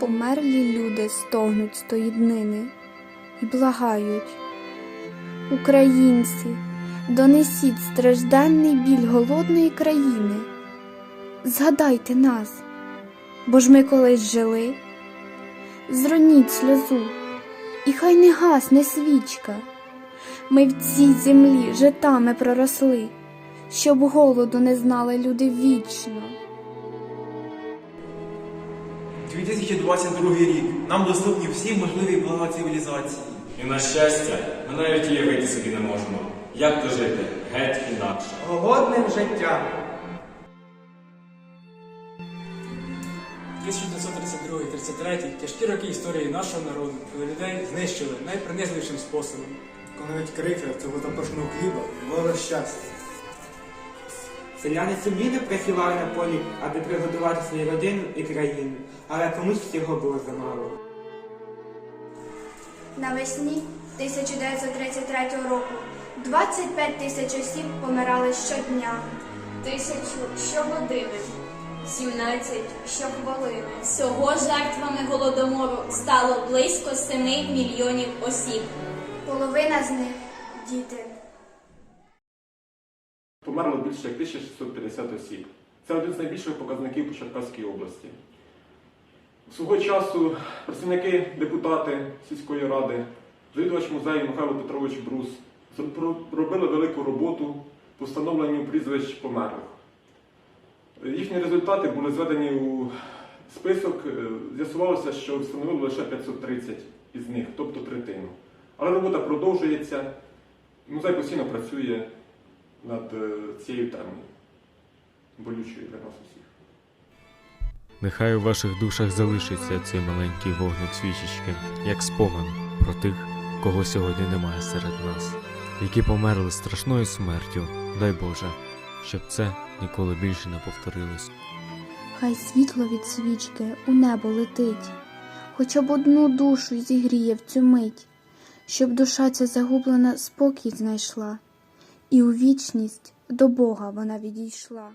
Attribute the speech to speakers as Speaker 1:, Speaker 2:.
Speaker 1: померлі люди стогнуть з тої днини і благають. Українці, донесіть стражденний біль голодної країни. Згадайте нас, бо ж ми колись жили. Зроніть сльозу, і хай не гасне свічка. Ми в цій землі житами проросли, щоб голоду не знали люди вічно.
Speaker 2: 2022 рік. Нам доступні всі можливі блага цивілізації.
Speaker 3: І на щастя, ми навіть уявити собі не можемо, як то жити геть інакше.
Speaker 4: Голодним життям.
Speaker 5: 1932-33 тяжкі роки історії нашого народу, коли людей знищили найпринизливішим способом.
Speaker 4: Коли навіть крикав цього запашного хліба було щастя.
Speaker 6: Селяни сумлінно працювали на полі, аби приготувати свою родину і країну, але комусь цього було замало.
Speaker 7: Навесні 1933 року 25 тисяч осіб помирали щодня,
Speaker 8: Тисячу щогодини,
Speaker 7: 17 щохвилини.
Speaker 8: всього жертвами голодомору стало близько 7 мільйонів осіб.
Speaker 7: Половина з них діти.
Speaker 9: Померло більше як 1650 осіб. Це один з найбільших показників по Черкаській області. Свого часу працівники депутати сільської ради, завідувач музею Михайло Петрович Брус робили велику роботу по встановленню прізвищ померлих. Їхні результати були зведені у список. Е, З'ясувалося, що встановили лише 530 із них, тобто третину. Але робота продовжується. Музей постійно працює над е, цією темою, болючою для нас усіх.
Speaker 10: Нехай у ваших душах залишиться цей маленький вогник свічечки, як спомин про тих, кого сьогодні немає серед нас, які померли страшною смертю, дай Боже, щоб це ніколи більше не повторилось.
Speaker 1: Хай світло від свічки у небо летить, хоча б одну душу зігріє в цю мить, щоб душа ця загублена спокій знайшла, і у вічність до Бога вона відійшла.